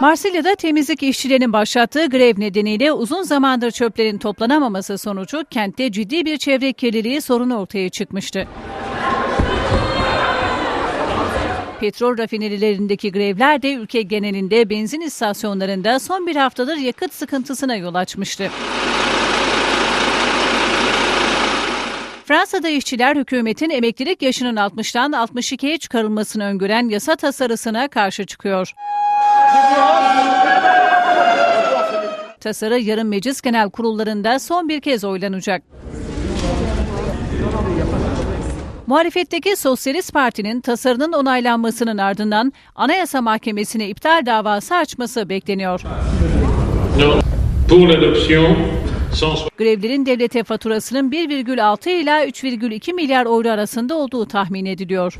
Marsilya'da temizlik işçilerinin başlattığı grev nedeniyle uzun zamandır çöplerin toplanamaması sonucu kentte ciddi bir çevre kirliliği sorunu ortaya çıkmıştı. Petrol rafinerilerindeki grevler de ülke genelinde benzin istasyonlarında son bir haftadır yakıt sıkıntısına yol açmıştı. Fransa'da işçiler hükümetin emeklilik yaşının 60'tan 62'ye çıkarılmasını öngören yasa tasarısına karşı çıkıyor. Tasarı yarın meclis genel kurullarında son bir kez oylanacak. Muhalefetteki Sosyalist Parti'nin tasarının onaylanmasının ardından Anayasa Mahkemesi'ne iptal davası açması bekleniyor. Non. Pour l'adoption, 160. Grevlerin devlete faturasının 1,6 ila 3,2 milyar euro arasında olduğu tahmin ediliyor.